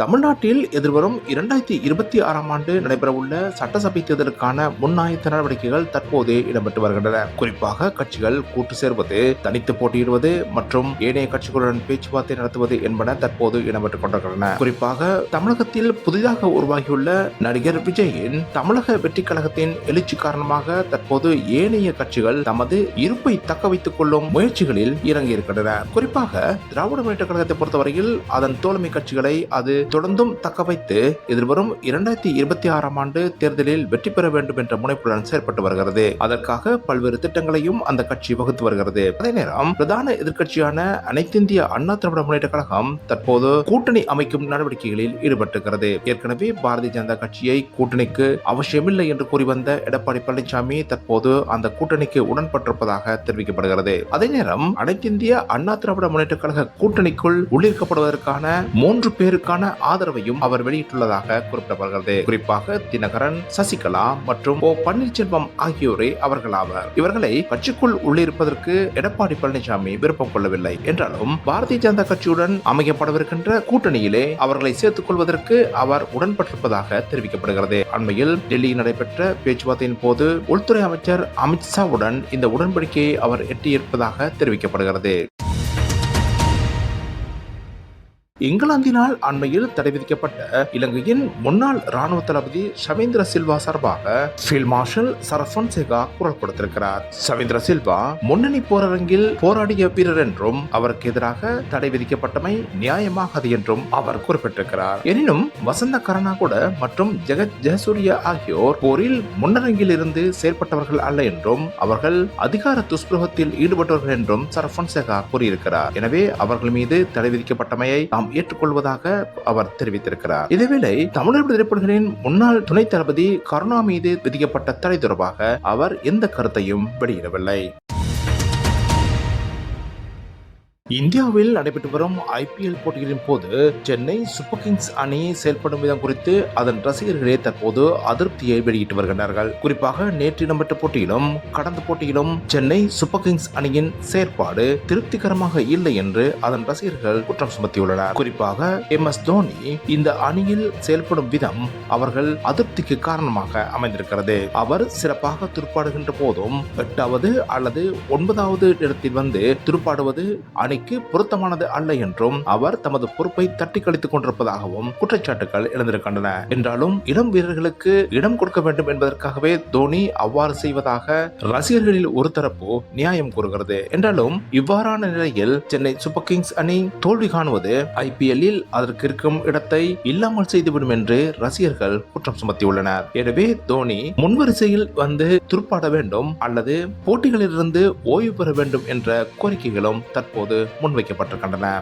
தமிழ்நாட்டில் எதிர்வரும் இரண்டாயிரத்தி இருபத்தி ஆறாம் ஆண்டு நடைபெறவுள்ள சட்டசபை தேர்தலுக்கான முன்னாயத்த நடவடிக்கைகள் தற்போது இடம்பெற்று வருகின்றன. குறிப்பாக கட்சிகள் கூட்டு சேர்வது தனித்து போட்டியிடுவது மற்றும் ஏனைய கட்சிகளுடன் பேச்சுவார்த்தை நடத்துவது என்பன தற்போது இடம்பெற்றுக் கொண்டிருக்கின்றன. குறிப்பாக தமிழகத்தில் புதிதாக உருவாகியுள்ள நடிகர் விஜயின் தமிழக வெற்றி கழகத்தின் எழுச்சி காரணமாக தற்போது ஏனைய கட்சிகள் தமது இருப்பை தக்க வைத்துக் கொள்ளும் முயற்சிகளில் இறங்கியிருக்கின்றன. குறிப்பாக திராவிட முன்னேற்ற கழகத்தை பொறுத்தவரையில் அதன் தோழமை கட்சிகளை அது தொடர்ந்தும் தக்கவைத்து எதிர்வரும் இரண்டாயிரத்தி இருபத்தி ஆறாம் ஆண்டு தேர்தலில் வெற்றி பெற வேண்டும் என்ற முனைப்புடன் செயற்பட்டு வருகிறது. அதற்காக பல்வேறு திட்டங்களையும் அந்த கட்சி வகுத்து வருகிறது. அதே நேரம் பிரதான எதிர்க்கட்சியான அனைத்திந்திய அண்ணா திராவிட முன்னேற்ற கழகம் தற்போது கூட்டணி அமைக்கும் நடவடிக்கைகளில் ஈடுபட்டிருக்கிறது. ஏற்கனவே பாரதிய ஜனதா கட்சியை கூட்டணிக்கு அவசியமில்லை என்று கூறி வந்த எடப்பாடி பழனிசாமி தற்போது அந்த கூட்டணிக்கு உடன்பட்டிருப்பதாக தெரிவிக்கப்படுகிறது. அதே நேரம் அனைத்திந்திய அண்ணா திராவிட முன்னேற்ற கழக கூட்டணிக்குள் உள்ளிருக்கப்படுவதற்கான மூன்று பேருக்கான ஆதரவையும் அவர் வெளியிட்டுள்ளதாக குறிப்பிடப்படுகிறது. குறிப்பாக தினகரன் சசிகலா மற்றும் ஓ. பன்னீர்செல்வம் ஆகியோரே அவர்களாவர். இவர்களை கட்சிக்குள் உள்ளிருப்பதற்கு எடப்பாடி பழனிசாமி விருப்பம் கொள்ளவில்லை. என்றாலும் பாரதிய ஜனதா கட்சியுடன் அமைக்கப்படவிருக்கின்ற கூட்டணியிலே அவர்களை சேர்த்துக் கொள்வதற்கு அவர் உடன்பட்டிருப்பதாக தெரிவிக்கப்படுகிறது. அண்மையில் டெல்லியில் நடைபெற்ற பேச்சுவார்த்தையின் போது உள்துறை அமைச்சர் அமித்ஷாவுடன் இந்த உடன்படிக்கையை அவர் எட்டியிருப்பதாக தெரிவிக்கப்படுகிறது. இங்கிலாந்தினால் அண்மையில் தடை விதிக்கப்பட்ட இலங்கையின் முன்னாள் ராணுவ தளபதி ஷவேந்திர சில்வா சார்பாக ஃபீல்ட் மார்ஷல் சரஃபன்சேகா குரல் கொடுத்திருக்கிறார். ஷவேந்திர சில்வா முன்னணி போரரங்கில் போராடிய வீரர் என்றும் அவருக்கு எதிராக தடை விதிக்கப்பட்டமை நியாயமாகாது என்றும் அவர் குறிப்பிட்டிருக்கிறார். எனினும் வசந்த கருணாகுட மற்றும் ஜெகத் ஜெயசூரிய ஆகியோர் போரில் முன்னரங்கில் இருந்து செயற்பட்டவர்கள் அல்ல என்றும் அவர்கள் அதிகார துஷ்பிரகத்தில் ஈடுபட்டவர்கள் என்றும் சரஃபன்சேகா கூறியிருக்கிறார். எனவே அவர்கள் மீது தடை விதிக்கப்பட்டமையை தாம் ஏற்றுக்கொள்வதாக அவர் தெரிவித்திருக்கிறார். இதேவேளை தமிழர் திரைப்படங்களின் முன்னாள் துணை தளபதி கருணா மீது விதிக்கப்பட்ட தடை தொடர்பாக அவர் எந்த கருத்தையும் வெளியிடவில்லை. இந்தியாவில் நடைபெற்று வரும் ஐபிஎல் போட்டிகளின் போது சென்னை சூப்பர் கிங்ஸ் அணி செயல்படும் விதம் குறித்து அதன் ரசிகர்களே தற்போது அதிருப்தியை வெளியிட்டு வருகின்றார்கள். குறிப்பாக நேற்று இடம்பெற்ற போட்டியிலும் கடந்த போட்டியிலும் சென்னை சூப்பர் கிங்ஸ் அணியின் செயற்பாடு திருப்திகரமாக இல்லை என்று அதன் ரசிகர்கள் குற்றம் சுமத்தியுள்ளனர். குறிப்பாக எம். எஸ். தோனி இந்த அணியில் செயல்படும் விதம் அவர்கள் அதிருப்திக்கு காரணமாக அமைந்திருக்கிறது. அவர் சிறப்பாக துடுப்பாடுகின்ற போதும் எட்டாவது அல்லது ஒன்பதாவது இடத்தில் வந்து துடுப்பாடுவது அணி அணிக்கு பொருத்தமானது அல்ல என்றும் அவர் தமது பொறுப்பை தட்டி கழித்துக் கொண்டிருப்பதாகவும் குற்றச்சாட்டுகள் எழுந்திருக்கின்றன. என்றாலும் இளம் வீரர்களுக்கு இடம் கொடுக்க வேண்டும் என்பதற்காகவே தோனி அவ்வாறு செய்வதாக ரசிகர்களில் ஒரு தரப்பு நியாயம் கூறுகிறது. என்றாலும் இவ்வாறான நிலையில் சென்னை சூப்பர் கிங்ஸ் அணி தோல்வி காணுவது ஐபிஎல்லில் அதற்கு இருக்கும் இடத்தை இல்லாமல் செய்துவிடும் என்று ரசிகர்கள் குற்றம் சுமத்தியுள்ளனர். எனவே தோனி முன்வரிசையில் வந்து துருப்பாட வேண்டும் அல்லது போட்டிகளிலிருந்து ஓய்வு பெற வேண்டும் என்ற கோரிக்கைகளும் தற்போது முன்வைக்கப்பட்டிருக்கின்றன.